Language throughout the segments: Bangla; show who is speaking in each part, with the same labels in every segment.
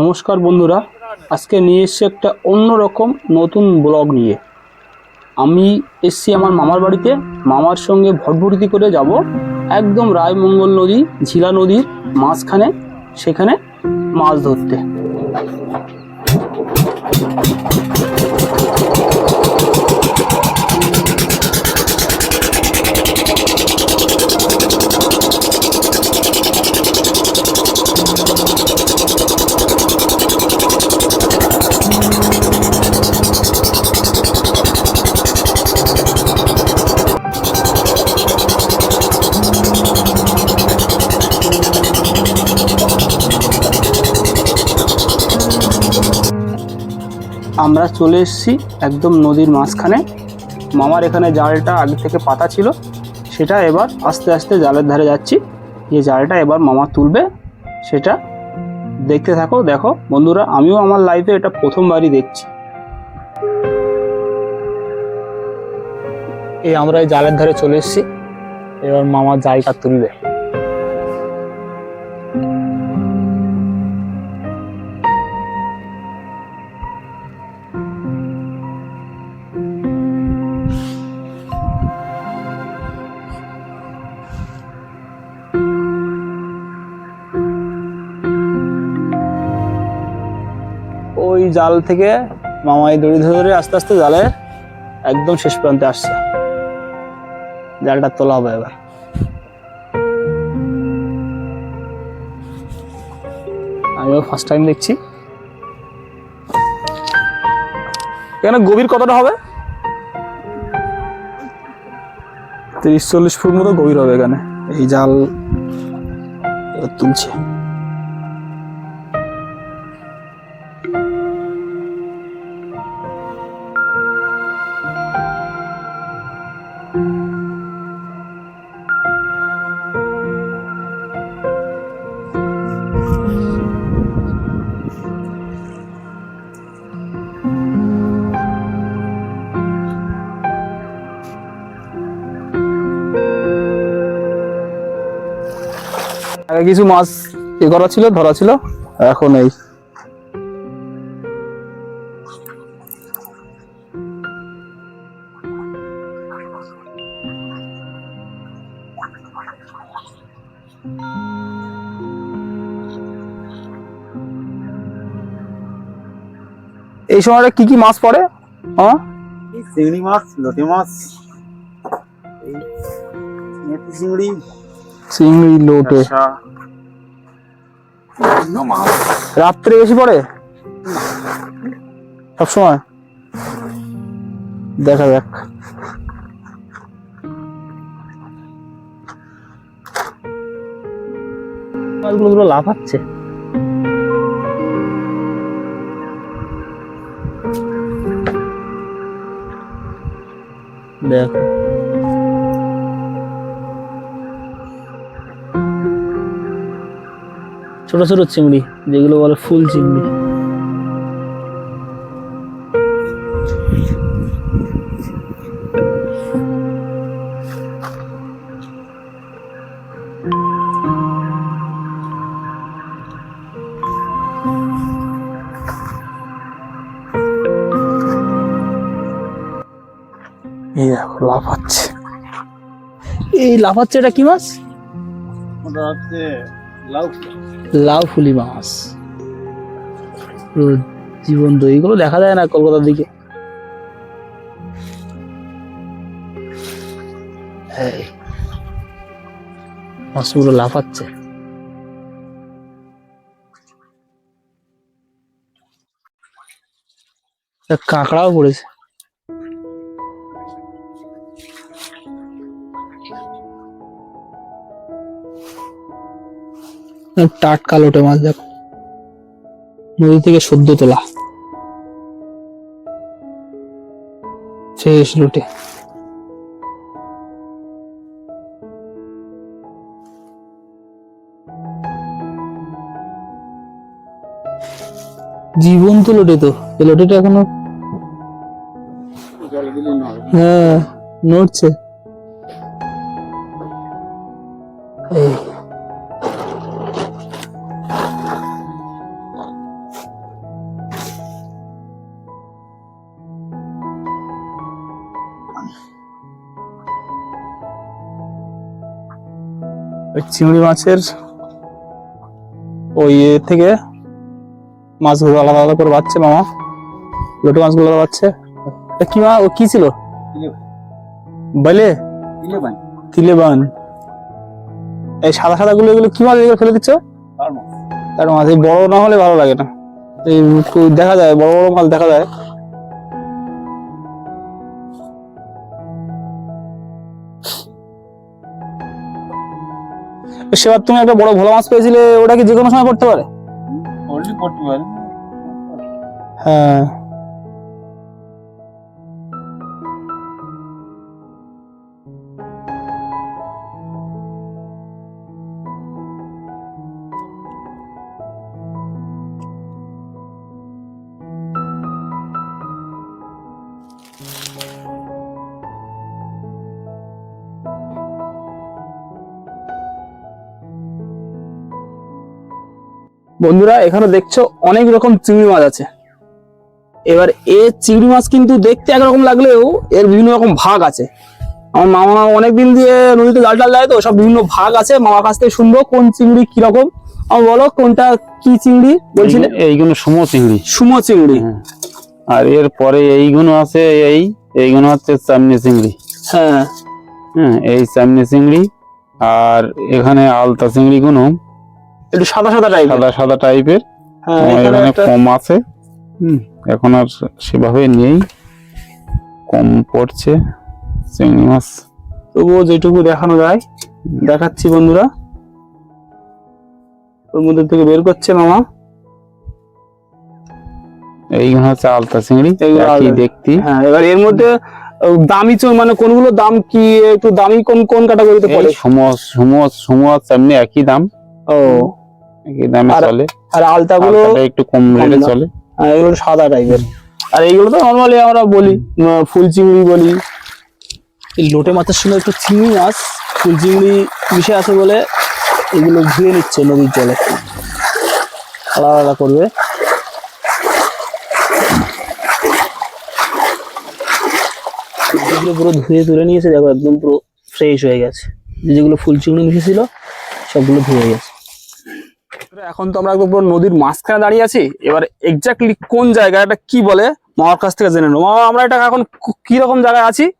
Speaker 1: নমস্কার বন্ধুরা, আজকে নিয়ে এসছি একটা অন্যরকম নতুন ব্লগ নিয়ে। আমি এসছি আমার মামার বাড়িতে, মামার সঙ্গে ভটভটিতে করে যাব। একদম রায়মঙ্গল নদী, ঝিলা নদীর মাঝখানে, সেখানে মাছ ধরতে। আমরা চলে এসেছি একদম নদীর মাঝখানে। মামার এখানে জালটা আগে থেকে পাতা ছিল, সেটা এবার আস্তে আস্তে জালের ধারে যাচ্ছি। যে জালটা এবার মামা তুলবে, সেটা দেখতে থাকো, দেখো। বন্ধুরা, আমিও আমার লাইফে এটা প্রথমবারই দেখছি। এই আমরা এই জালের ধারে চলে এসেছি। এবার মামা জালটা তুলবে। জাল থেকে মামা এই দড়ি ধরে ধরে আস্তে আস্তে জালের একদম শেষ প্রান্তে আসছে। জালটা তোলা হবে এবার। আমিও ফার্স্ট টাইম দেখছি। এখানে গভীর কতটা হবে? তিরিশ চল্লিশ ফুট মতো গভীর হবে এখানে। এই জাল তুলছে। কিছু মাছ এ করা ছিল, ধরা ছিল। এখন এই এই সময়টা কি কি মাছ পড়ে? হ্যাঁ?
Speaker 2: চিংড়ি মাছ লটি মাছ চিংড়ি
Speaker 1: চিংড়ি লোটে।
Speaker 2: শসা,
Speaker 1: রাত্রে বেশি পড়ে? সব সময় দেখা যাক। মাছগুলো পুরো লাফাচ্ছে। দেখো। ছোট ছোট চিংড়ি যেগুলো বলে ফুল চিংড়ি। এই দেখো লাফাচ্ছে। এই লাফাচ্ছে এটা কি মাছ?
Speaker 2: ওটা হচ্ছে লাউ
Speaker 1: লাউ ফুলি মাছ। জীবন্ত এইগুলো দেখা যায় না কলকাতার দিকে। মাছগুলো লাফাচ্ছে। কাঁকড়াও পড়েছে। টাটকা লোটে মাছ দেখো। নদী থেকে সদ্য তোলা। শেষ লোটে। জীবন্ত লোটে তো। এই লোটেটা
Speaker 2: এখনও
Speaker 1: হ্যাঁ নড়ছে। এই। ওই চিংড়ি মাছের ওই ইয়ে থেকে মাছগুলো আলাদা আলাদা করে বাচ্ছে মামা। লোটো মাছগুলো বাচ্ছে এটা কি মা ও কি ছিল? বলে? তিলেবান। এই সাদা সাদা গুলো এগুলো কি মাছ এগুলো ফেলে দিচ্ছ? তার মাছ এই বড় না হলে ভালো লাগে না। এই দেখা যায় বড় বড় মাছ দেখা যায়। সেবার তুমি একটা বড় ভোলা মাছ পেয়েছিলে ওটা কি যে কোনো সময় পড়তে পারে?
Speaker 2: করতে
Speaker 1: হ্যাঁ। বন্ধুরা এখানে দেখছ অনেক রকম চিংড়ি মাছ আছে। এবার এ চিংড়ি মাছ কিন্তু দেখতে একরকম লাগলেও এর বিভিন্ন রকম ভাগ আছে। আমার মামা অনেক দিন দিয়ে নদীতে জাল টাল যায় তো সব বিভিন্ন ভাগ আছে। মামার কাছ থেকে শুনব কোন চিংড়ি কীরকম। আমার বলো কোনটা কি চিংড়ি বলছিলে?
Speaker 3: এইগুলো- সুমো চিংড়ি।
Speaker 1: সুমো চিংড়ি।
Speaker 3: হ্যাঁ। আর এর পরে এইগুলো আছে এই এইগুলো হচ্ছে চামনি চিংড়ি।
Speaker 1: হ্যাঁ।
Speaker 3: হ্যাঁ এই চামনি চিংড়ি। আর এখানে আলতা চিংড়ি গুলো
Speaker 1: একটু সাদা সাদা টাইপ
Speaker 3: সাদা সাদা টাইপের
Speaker 1: হ্যাঁ এখানে
Speaker 3: কম আছে। এখন আর সেভাবে নেই। কম পড়ছে। চিংড়ি মাছ
Speaker 1: তবুও যেটুকু দেখানো যায় দেখাচ্ছি বন্ধুরা। ওর মধ্যে থেকে বের করছে মামা।
Speaker 3: এইগুলো হচ্ছে আলতা চিংড়ি। একই। দেখতি
Speaker 1: হ্যাঁ এবার এর মধ্যে দামি চো- মানে কোনগুলো দাম কি? একটু দামি কোন কোন ক্যাটাগরিতে পড়ে?
Speaker 3: এই সুমো সুমো সুমো একই দাম।
Speaker 1: ও।
Speaker 3: একই দামে চলে?
Speaker 1: আর আলতাগুলো
Speaker 3: একটু কম রেটে চলে।
Speaker 1: হ্যাঁ, এগুলো সাদা টাইপের আর এইগুলো তো নর্মালি আমরা বলি ফুল চিংড়ি বলি। এই লোটে মাছের সঙ্গে একটু চিংড়ি মাছ ফুল চিংড়ি মিশে আছে বলে এগুলো ধুয়ে নিচ্ছে নদীর জলে। আলাদা আলাদা করবে। এগুলো পুরো ধুয়ে তুলে নিয়েছে দেখো একদম পুরো ফ্রেশ হয়ে গেছে। যেগুলো ফুল চিংড়ি মিশেছিল সবগুলো ধুয়ে গেছে। এখন তো আমরা একদম পুরো নদীর মাঝখানে দাঁড়িয়ে আছি। এবার এক্স্যাক্টলি কোন জায়গা এটা কি বলে মামার কাছ থেকে জেনে নেব। মামা আমরা এটা এখন কু- রকম জায়গায় আছি?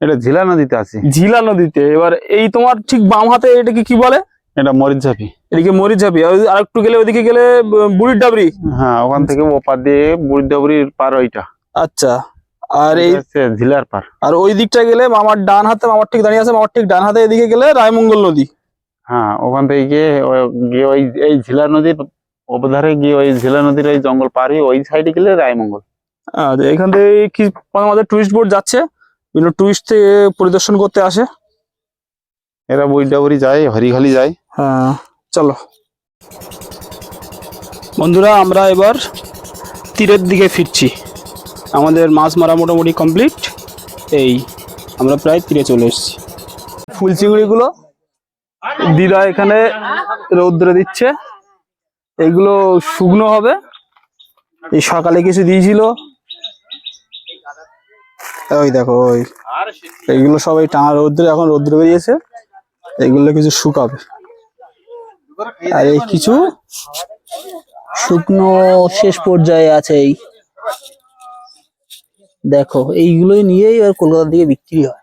Speaker 3: এটা ঝিলা নদীতে আছি।
Speaker 1: ঝিলা নদীতে। এবার এই তোমার ঠিক বাম হাতে এটাকে কি বলে?
Speaker 3: এটা মরিচ ঝাপি
Speaker 1: এদিকে মরিচাপি আর একটু গেলে ওইদিকে গেলে বুড়ির ডাবরি
Speaker 3: হ্যাঁ ওখান থেকে ওপার দিয়ে বুড়িদাবুড়ির পার ওইটা।
Speaker 1: আচ্ছা। আর এই
Speaker 3: ঝিলার পার।
Speaker 1: আর ওই দিকটা গেলে মামার ডান হাতে মামার ঠিক দাঁড়িয়ে আছে মামার ঠিক ডান হাতে এদিকে গেলে রায়মঙ্গল নদী।
Speaker 3: হ্যাঁ ওখান থেকে গিয়ে গিয়ে ওই এই ঝিলা নদীর ওপধারে গিয়ে ওই ঝিলা নদীর ওই জঙ্গল পার হয়ে ওই সাইডে গেলে রায়মঙ্গল।
Speaker 1: এখান থেকে কি আমাদের টুরিস্ট বোর্ড যাচ্ছে? বিভিন্ন টুরিস্ট থেকে পরিদর্শন করতে আসে।
Speaker 3: এরা বুড়িদাবুড়ি যায় হরিখালি যায়।
Speaker 1: হ্যাঁ চলো। বন্ধুরা আমরা এবার তীরের দিকে ফিরছি। আমাদের মাছ মারা মোটামুটি কমপ্লিট এই আমরা প্রায় তীরে চলে এসেছি। ফুল চিংড়িগুলো দিদা এখানে রৌদ্রে দিচ্ছে। এগুলো শুকনো হবে। এই সকালে কিছু দিয়েছিল। ওই দেখো, ওই। এইগুলো সবাই টানা রৌদ্রে এখন রৌদ্রে বেরিয়েছে। এগুলো কিছু শুকাবে। আর এই কিছু শুকনো শেষ পর্যায়ে আছে এই। দেখো, এইগুলোই নিয়েই আর কলকাতার দিকে বিক্রি হয়।